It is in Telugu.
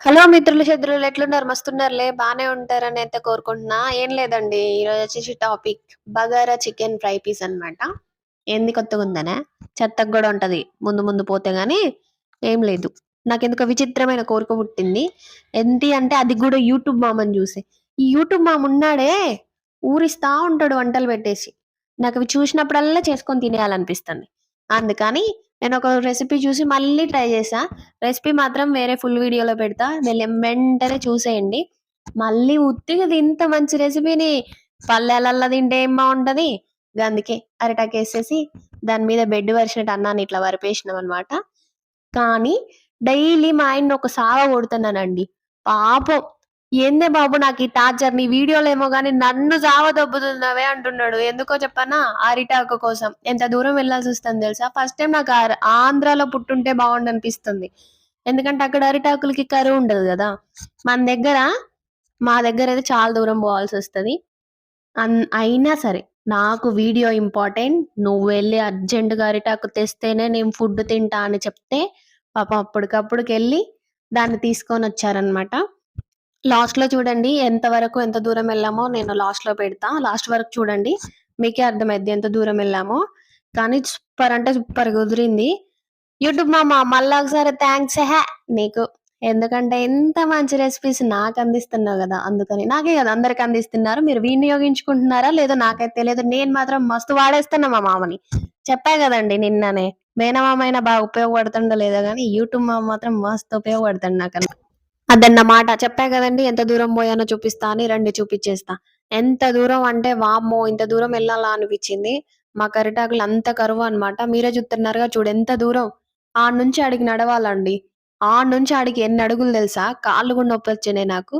హలో మిత్రులు శత్రులు ఎట్లున్నారు? మస్తున్నారులే బాగానే ఉంటారని అయితే కోరుకుంటున్నా. ఏం లేదండి ఈరోజు వచ్చేసి topic bagara chicken fry piece అన్నమాట. ఏంది కొత్తగా ఉందనే చెత్తకు కూడా ఉంటది ముందు ముందు పోతే గానీ ఏం లేదు. నాకు ఎందుకు విచిత్రమైన కోరిక పుట్టింది. ఎంత అంటే అది కూడా యూట్యూబ్ మామని చూసే. ఈ యూట్యూబ్ మామ ఉన్నాడే ఊరిస్తా ఉంటాడు వంటలు పెట్టేసి. నాకు అవి చూసినప్పుడల్లా చేసుకొని తినేయాలనిపిస్తుంది. అందుకని నేను ఒక రెసిపీ చూసి మళ్ళీ ట్రై చేసా. రెసిపీ మాత్రం వేరే ఫుల్ వీడియోలో పెడతా. వెంటనే చూసేయండి. మళ్ళీ ఉత్తిగా ఇంత మంచి రెసిపీని పల్లెలల్లో తింటే ఏం బాగుంటది? అందుకే అరిటాకు వేసేసి దాని మీద బెడ్ పరిచినట్టు అన్నాన్ని ఇట్లా వరిపేసినాం అనమాట కానీ డైలీ మా ఆయన్ని ఒక సావ కొడుతున్నానండి. పాపం. ఏందే బాబు నాకు ఈ టార్చర్? నీ వీడియోలో ఏమో గానీ నన్ను జావ దొబ్బుతున్నావే అంటున్నాడు. ఎందుకో చెప్పనా? అరిటాకు కోసం. ఎంత దూరం వెళ్ళాల్సి వస్తుంది తెలుసా? ఫస్ట్ టైం నాకు ఆంధ్రాలో పుట్టుంటే బాగుండు అనిపిస్తుంది ఎందుకంటే అక్కడ అరిటాకులకి కరువు ఉండదు కదా. మన దగ్గర మా దగ్గర అయితే చాలా దూరం పోవాల్సి వస్తుంది. అయినా సరే నాకు వీడియో ఇంపార్టెంట్. నువ్వు వెళ్ళి అర్జెంటుగా అరిటాకు తెస్తేనే నేను ఫుడ్ తింటా అని చెప్తే పాపం అప్పటికప్పుడుకి వెళ్ళి దాన్ని తీసుకొని వచ్చారనమాట లాస్ట్లో చూడండి ఎంత వరకు ఎంత దూరం వెళ్ళామో నేను లాస్ట్లో పెడతా. లాస్ట్ వరకు చూడండి మీకే అర్థమైంది ఎంత దూరం వెళ్ళామో. కానీ సూపర్ అంటే సూపర్ కుదిరింది. యూట్యూబ్ మామ మళ్ళీ ఒకసారి థ్యాంక్స్ హే. నీకు ఎందుకంటే ఎంత మంచి రెసిపీస్ నాకు అందిస్తున్నావు కదా అందుకని. నాకే కదా అందరికి అందిస్తున్నారు. మీరు వినియోగించుకుంటున్నారా లేదో నాకైతే తెలియదు. నేను మాత్రం మస్తు వాడేస్తున్నా మా మామని. చెప్పా కదండి నిన్ననే మేనమామ అయినా బాగా ఉపయోగపడుతుండో లేదో కానీ యూట్యూబ్ మామ మాత్రం మస్తు ఉపయోగపడుతుంది నాకన్నా. అదన్నమాట. చెప్పా కదండి ఎంత దూరం పోయానో చూపిస్తా అని రండి చూపించేస్తా ఎంత దూరం అంటే వామ్మో ఇంత దూరం వెళ్ళాలా అనిపించింది. మా కరిటాకులు అంత కరువు అన్నమాట. మీరే చూస్తున్నారుగా చూడు ఎంత దూరం. ఆ నుంచి ఆడికి నడవాలండి. ఆ నుంచి ఆడికి ఎన్ని అడుగులు తెలుసా? కాళ్ళు కూడా నొప్పి వచ్చినాయి నాకు.